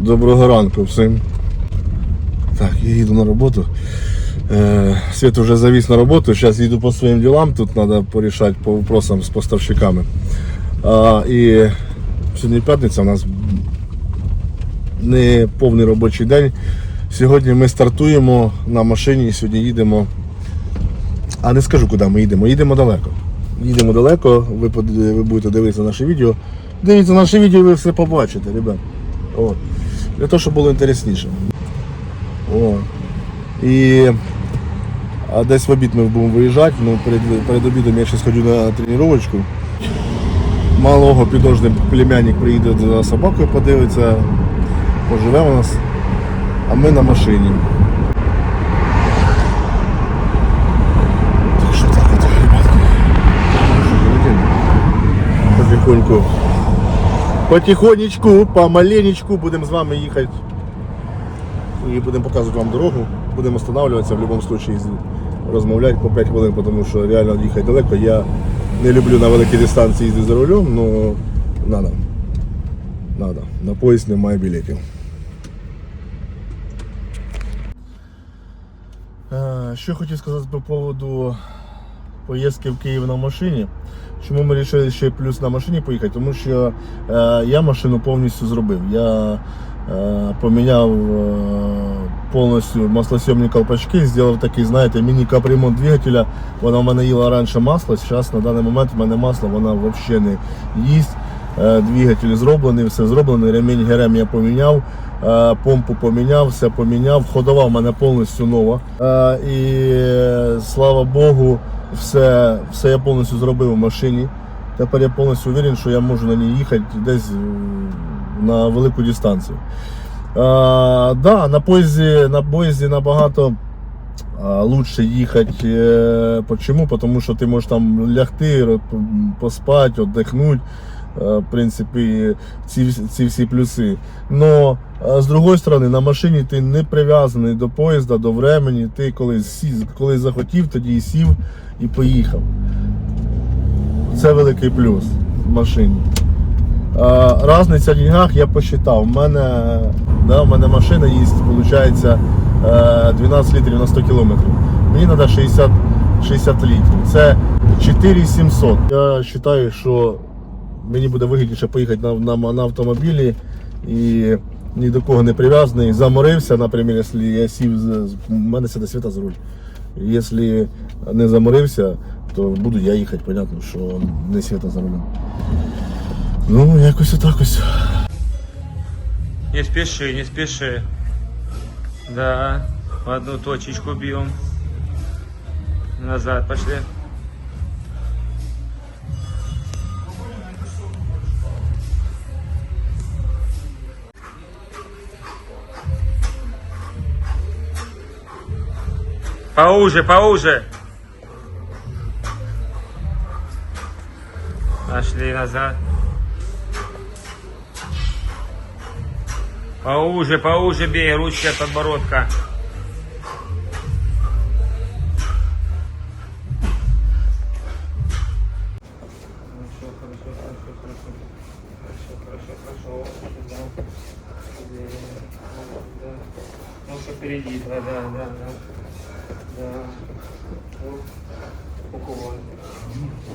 Доброго ранку всім. Так, я їду на роботу. Е, Світ вже завіз на роботу, зараз їду по своїм ділам, тут треба порішати по вопросам з поставщиками. А, і сьогодні п'ятниця, у нас не повний робочий день. Сьогодні ми стартуємо на машині, і сьогодні їдемо. А не скажу, куди ми їдемо. Їдемо далеко. Їдемо далеко, ви, ви будете дивитися наше відео. Дивіться наше відео, ви все побачите, ребят. От. Для того, щоб було інтересніше. О. І а десь в обід ми будемо виїжджати, ну, перед, перед обідом я ще сходжу на тренувачку. Малого підожди племянник приїде за собакою, подивиться, поживе у нас, а ми на машині. Так що так, ребятки. Потихоньку. Потихонечку, помаленечку будемо з вами їхати. І будемо показувати вам дорогу. Будемо останавливатися в будь-якому випадку розмовляти по 5 хвилин, тому що реально їхати далеко. Я не люблю на великій дистанції їздити за рулем, але надо. Надо. На поїзд немає білетів. Е, Що хотів сказати по поводу поїздки в Київ на машині. Чому ми вирішили ще плюс на машині поїхати? Тому що е, я машину повністю зробив. Я е, поміняв е, повністю маслосйомні колпачки, зробив такий, знаєте, міні-капремонт двигателя. Вона в мене їла раніше масло, зараз на даний момент в мене масло вона взагалі не їсть. Е, Двигатель зроблений, все зроблено, ремінь ГРМ я поміняв, е, помпу поміняв, все поміняв, ходова в мене повністю нова. Е, І слава Богу, все, все я повністю зробив в машині. Тепер я повністю уверен, що я можу на ній їхати десь е, на велику дистанцію. А, да, на поїзді, на поїзді набагато а, лучше їхати. Чому? Тому що ти можеш там лягти, поспати, віддихнути. Е, В принципі, ці, ці всі плюси. Но е, з другої сторони, на машині ти не прив'язаний до поїзда, до времени. Ти коли, сі- коли захотів, тоді і сів і поїхав. Це великий плюс в машині. А, Разниця в деньгах я посчитав. У мене, да, у мене машина їсть, виходить, е, 12 літрів на 100 кілометрів. Мені треба 60, 60 літрів. Це 4700. Я вважаю, що мені буде вигідніше поїхати на, на, на автомобілі і ні до кого не прив'язаний. Заморився, наприклад, якщо я сів, з- мене сяде світа за руль. Якщо не заморився, то буду я їхати, понятно, що не світа за рулем. Ну, якось отак ось. Не спеши, не спеши. Да, в одну точечку бьем. Назад пошли. Поуже, поуже. Пошли назад. Поуже, поуже бей, ручки от подбородка. Хорошо, хорошо, хорошо. Хорошо. Да. Да. Ну-ка впереди, да, да, да, да. Да. Вот. Уклон.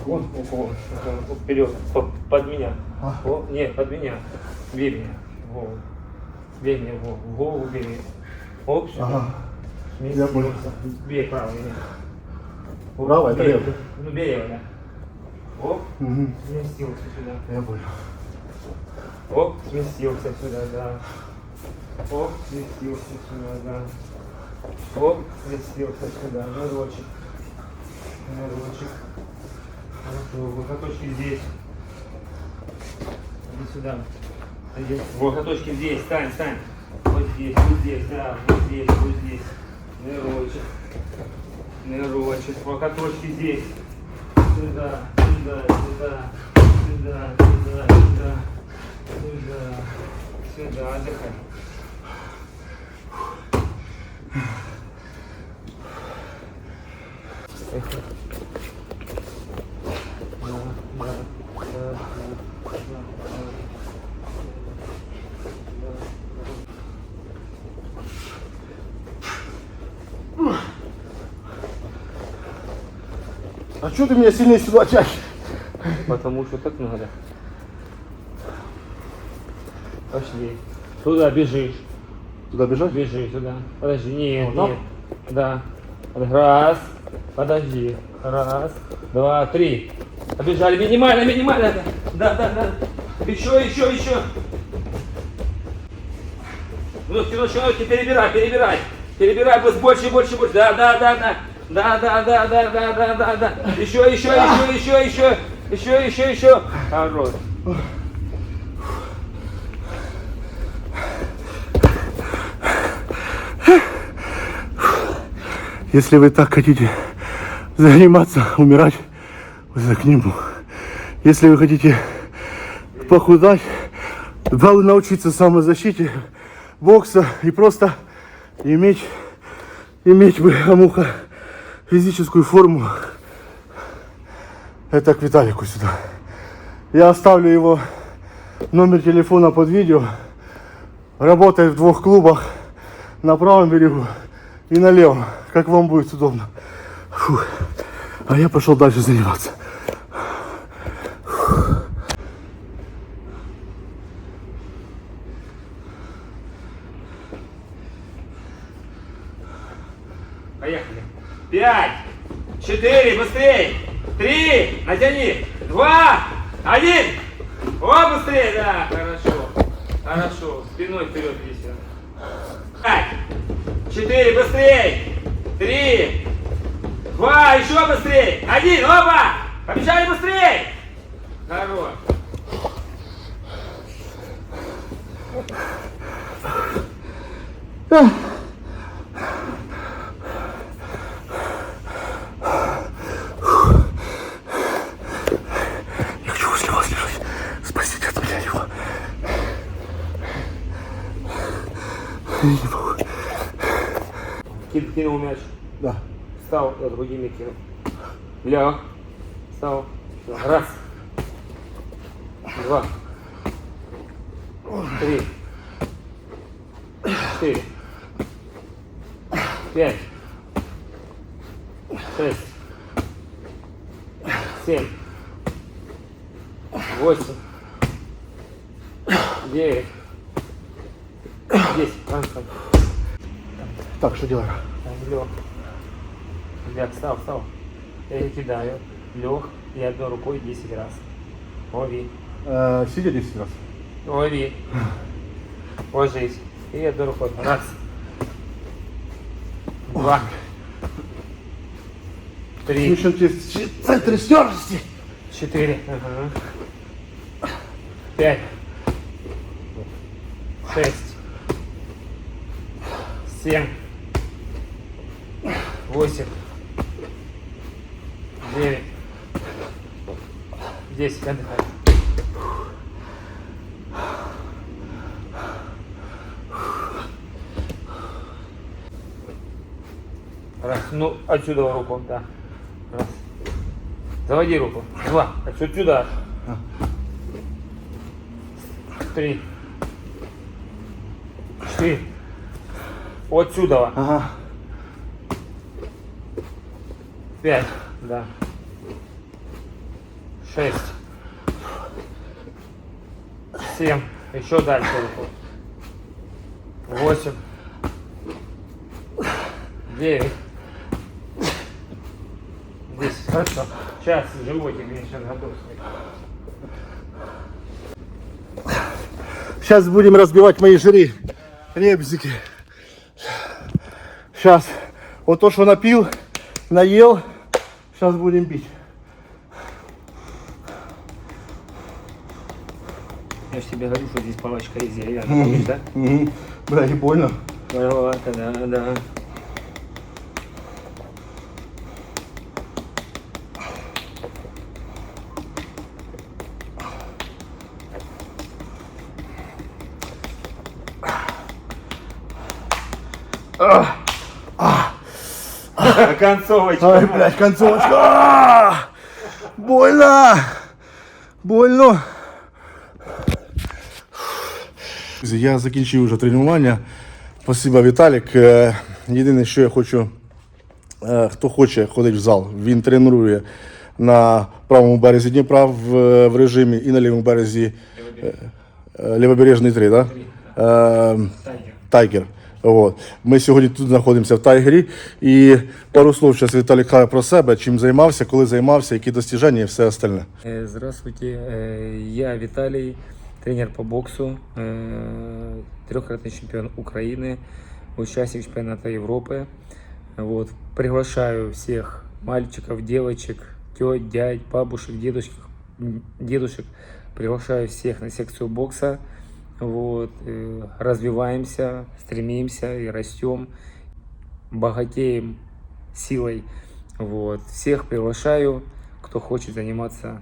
Уклон. Уклон. Вперед. По- Под меня. О, нет, под меня. Бей меня. В голову. Бей меня в голову. В голову бей. Оп, сюда. Ага. Я понял. Бей правый. Правый, это левый. Ну бей его, да. Оп, Угу. сместился сюда. Я понял. Оп, сместился сюда, да. Оп, сместился сюда, да. Оп, сместился сюда, нырочек. Нырочек. Локоточки здесь. Иди сюда. Иди. Локоточки здесь, стань, стань. Вот здесь, вот здесь, да, вот здесь, вот здесь. Нырочек. Нырочек. Локоточки здесь. Сюда, сюда, сюда, сюда, сюда, сюда, сюда, сюда, отдыхай. А что ты меня сильнее сюда тянешь? Потому что так надо. Пошли. Туда бежишь. Туда бежать? Бежи туда. Подожди, нет, Вот нет. Да. Раз. Подожди. Раз, два, три. Побежали. Минимально, минимально. Да, да, да. Еще, еще, еще. Ножки, ножки, ножки, перебирай, перебирай. Перебирай, пусть больше, больше, больше. Да, да, да, да. Да, да, да, да, да, да, да, да. Еще, еще, еще, еще, еще. Еще, еще, еще. Хорош. Если вы так хотите заниматься, умирать, вы к нему. Если вы хотите похудать, научиться самозащите, бокса и просто иметь, иметь бы амуха физическую форму. Это к Виталику сюда. Я оставлю его номер телефона под видео. Работает в двух клубах на правом берегу и на левом, как вам будет удобно. Фу. А я пошел дальше заниматься. Поехали. Пять, четыре, быстрей. Три, натяни. Два, один. О, быстрее, да, хорошо. Хорошо. Спиной вперед весь. Пять, четыре, быстрей. Три, два, еще быстрей. Один, оба. Побежали быстрей. Хорош. Я хочу возле вас лежать. Спасите от меня его. Я не могу. Кин- Кинул мяч. Да. Встал, я другими кинул. Ляг. Встал. Раз. Два. Три. Четыре. Пять. Шесть. Семь. Восемь. Девять. Десять. Так, что делаем? Лег. Ляг, встал, встал. Я кидаю. Лег. И одной рукой 10 раз. Лови. Э, сидя 10 раз. Лови. Ложись. И одной рукой. Раз. Два. Три. Еще центр стержести. Четыре. Ага. Пять. Шесть. Семь. Восемь. Девять. Десять. Отдыхай. Раз. Ну, отсюда руку, да. Раз. Заводи руку. Два. Отсюда сюда. Три. Четыре. Отсюда. Ага. Пять. Да. Шесть. Семь. Еще дальше руку. Восемь. Девять. Десять. Хорошо. Сейчас животик сейчас готов. Сейчас будем разбивать мои жиры. Ребзики. Сейчас. Вот то, что напил, наел. Сейчас будем бить. Тебе говорю, что здесь палочка из деревянных, помнишь, да? Угу. Бля, и больно. Вот, да, да. Концовочка. Ай, блядь, концовочка. Больно. Больно. Друзі, Я закінчив вже тренування. Спасибо, Віталік. Е, Єдине, що я хочу, е, хто хоче ходити в зал, він тренує на правому березі Дніпра в, в режимі і на лівому березі е, е, Лівобережний 3, да? Е, Тайгер. От. Ми сьогодні тут знаходимося в Тайгері. І пару слов зараз Віталій каже про себе, чим займався, коли займався, які достіження і все остальне. Здравствуйте, я Виталий, тренер по боксу, э, трехкратный чемпион Украины, участник чемпионата Европы. Вот. Приглашаю всех мальчиков, девочек, тет, дядь, бабушек, дедушек, дедушек. Приглашаю всех на секцию бокса. Вот. э, Развиваемся, стремимся и растем, богатеем силой. Вот. Всех приглашаю, кто хочет заниматься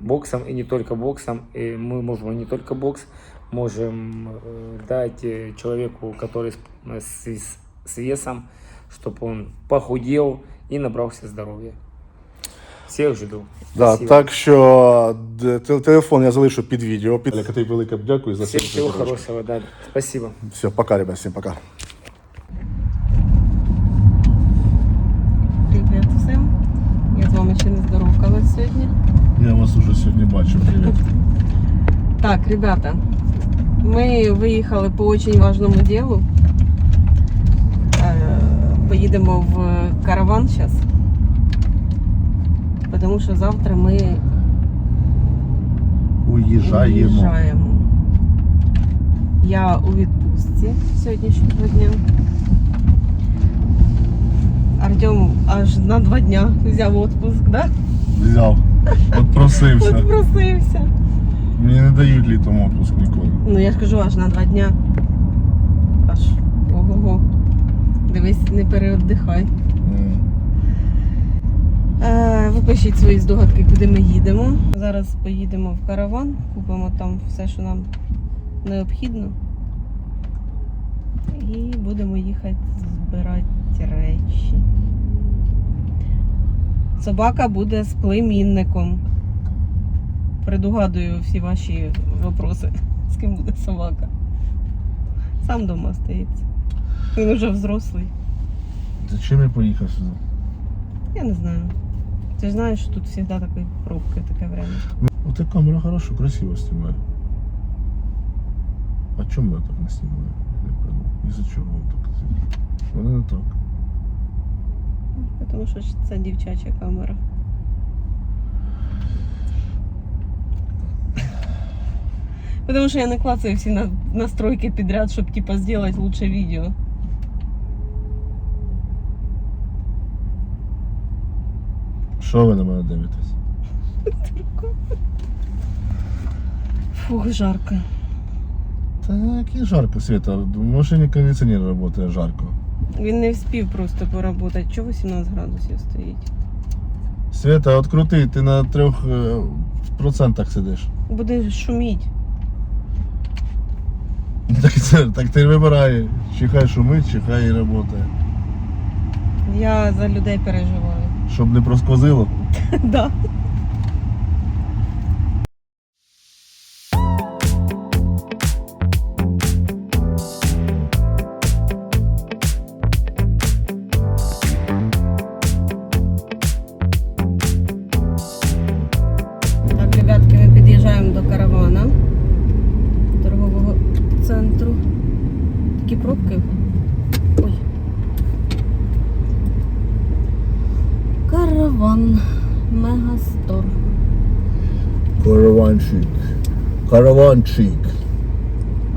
боксом и не только боксом. И мы можем не только бокс, можем э, дать э, человеку, который с, с- с весом, чтобы он похудел и набрался здоровья. Всех жду. Да, Спасибо. так що д- те- телефон я залишу під відео. Під... Тобі велике дякую за Всем все. всего хорошего, да. Спасибо. Все, пока, ребят, всім пока. бачу. Привіт. Так, ребята, ми виїхали по очень важному ділу. Е, Поїдемо в караван зараз. Тому що завтра ми Уїжджаємо. уїжджаємо. Я у відпустці сьогоднішнього дня. Артем аж на два дня взяв відпуск, да? Взяв. От просився. От просився. Мені не дають літом отпуск ніколи. Ну я ж кажу, аж на два дня. Аж ого-го. Дивись, не переоддихай. М. Е, ви пишіть свої здогадки, куди ми їдемо. Зараз поїдемо в караван, купимо там все, що нам необхідно. І будемо їхати збирати речі. Собака буде з племінником. Предугадую всі ваші вопроси. З ким буде собака? Сам вдома остається. Він уже взрослий. Зачем я поїхав сюди? Я не знаю. Ти ж знаєш, що тут завжди такі пробки таке время. Вот эта камера хорошо, красиво снимает. А чому я так не снимаю? Не пойму. Із-за чого так? Вони не так. Тому що ж це дівчача камера. Потому що я не клацаю всі на- настройки підряд, щоб типа зробити лучше відео. Що ви на мене дивитесь? Фух, жарко. Так, і жарко, Света. В машині кондиціонер працює жарко. Він не вспів просто поработати. Чого 18 градусів стоїть? Света, от крути, ти на трьох е, процентах сидиш. Буде шуміть. Так, це, так ти вибирай, чи хай шумить, чи хай і працює. Я за людей переживаю. Щоб не просквозило. Так, Караванчик.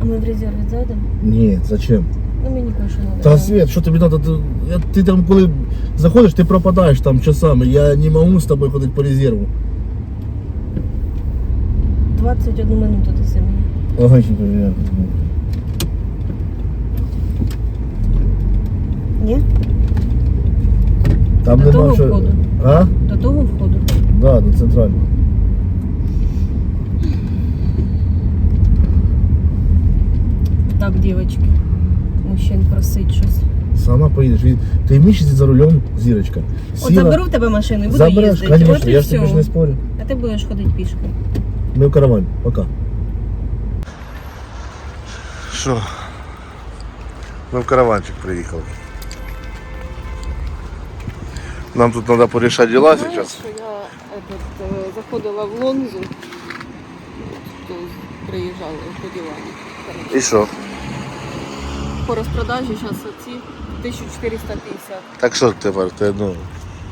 А ми в резерві зайдемо? Ні, зачем? Ну мені кое-що надо. Та Свет, що тобі треба? Ти, я- ти там коли заходиш, ти пропадаєш там часами. Я не можу з тобою ходити по резерву. 21 минуту ти самі. Ага, ще понятно. Ні? Там До нема того що. входу. А? До того входу. Да, до центрального. Так, дівчатки. Мужчин просить щось. Сама поїдеш. Від- Ти вмієш сидіти за рулем, зірочка. От заберу в тебе машину і буду Забереш, їздити. звісно, От і я ж тобі ж все. не спорю. А ти будеш ходити пішки. Ми в каравані. Пока. Що? Ми в караванчик приїхали. Нам тут треба порішати діла зараз. що я этот, е, заходила в Лонзу, то приїжджали по ділам. І що? По розпродажі зараз оці 1450. Так що тепер? Ти, ну,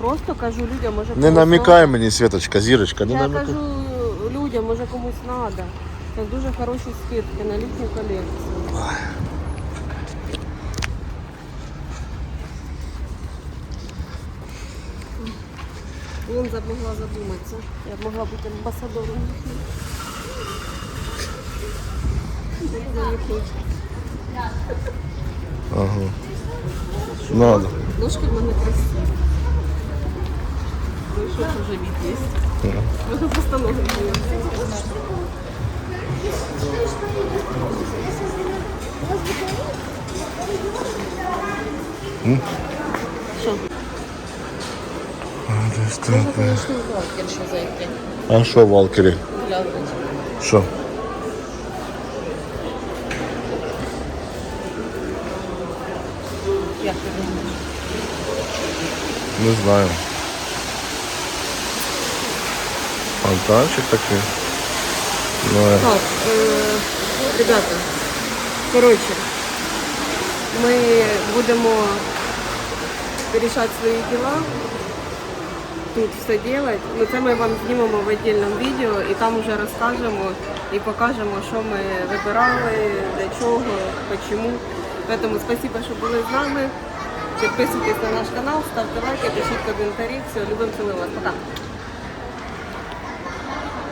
Просто кажу людям, може не комусь намікай мені, Світочка, зірочка, не Я намікай. кажу людям, може комусь треба. Це дуже хороші скидки на літню колекцію. Вон могла задуматися. Я б могла бути амбасадором їхнім. Ага. Надо. Ножки в мене красиві. Ну і що ж вже від є? Можна просто ноги змінити. Що? Можна, звісно, в Валкер ще зайти. А що в Валкері? Глянути. Що? Не знаю. Фонтанчик такий. Ну, е, Так, э, ребята, коротше, ми будемо вирішати свої діла, тут все робити. Ну це ми вам знімемо в віддільному відео і там вже розкажемо і покажемо, що ми вибирали, для чого, чому. Тому спасибо, що були з нами. Підписуйтесь на наш канал, ставте лайки, пишіть коментарі. Все, любимо цілую вас. Пока.